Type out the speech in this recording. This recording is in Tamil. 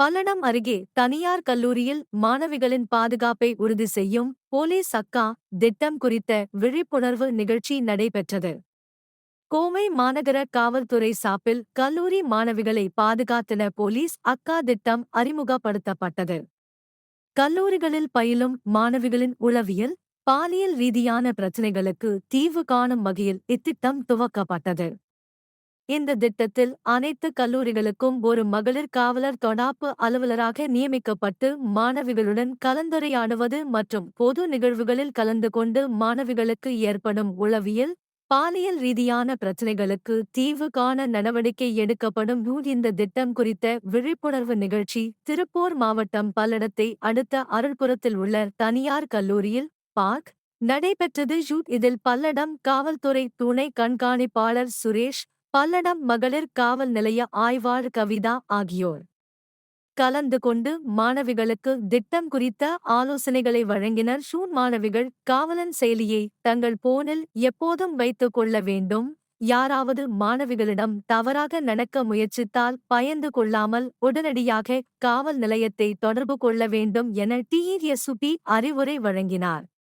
பல்லடம் அருகே தனியார் கல்லூரியில் மாணவிகளின் பாதுகாப்பை உறுதி செய்யும் போலீஸ் அக்கா திட்டம் குறித்த விழிப்புணர்வு நிகழ்ச்சி நடைபெற்றது. கோவை மாநகர காவல்துறை சார்பில் கல்லூரி மாணவிகளை பாதுகாத்தன போலீஸ் அக்கா திட்டம் அறிமுகப்படுத்தப்பட்டது. கல்லூரிகளில் பயிலும் மாணவிகளின் உளவியல் பாலியல் ரீதியான பிரச்சினைகளுக்கு தீர்வு காணும் வகையில் இத்திட்டம் துவக்கப்பட்டது. இந்த திட்டத்தில் அனைத்து கல்லூரிகளுக்கும் ஒரு மகளிர் காவலர் தொடாப்பு அலுவலராக நியமிக்கப்பட்டு மாணவிகளுடன் கலந்துரையாடுவது மற்றும் பொது நிகழ்வுகளில் கலந்து கொண்டு மாணவிகளுக்கு ஏற்படும் உளவியல் பாலியல் ரீதியான பிரச்சினைகளுக்கு தீர்வு காண நடவடிக்கை எடுக்கப்படும் இந்த திட்டம் குறித்த விழிப்புணர்வு நிகழ்ச்சி திருப்பூர் மாவட்டம் பல்லடத்தை அடுத்த அருள்புரத்தில் உள்ள தனியார் கல்லூரியில் பார்க் நடைபெற்றது. ஷூட் இதில் பல்லடம் காவல்துறை துணை கண்காணிப்பாளர் சுரேஷ் பல்லடம் மகளிர் காவல் நிலைய ஆய்வாளர் கவிதா ஆகியோர். கலந்து கொண்டு மாணவிகளுக்கு திட்டம் குறித்த ஆலோசனைகளை வழங்கினர். ஷூன் மாணவிகள் காவலன் செயலியை தங்கள் போனில் எப்போதும் வைத்துக் கொள்ள வேண்டும். யாராவது மாணவிகளிடம் தவறாக நடக்க முயற்சித்தால் பயந்து கொள்ளாமல் உடனடியாக காவல் நிலையத்தை தொடர்பு கொள்ள வேண்டும் என டிஎஸ்பி அறிவுரை வழங்கினார்.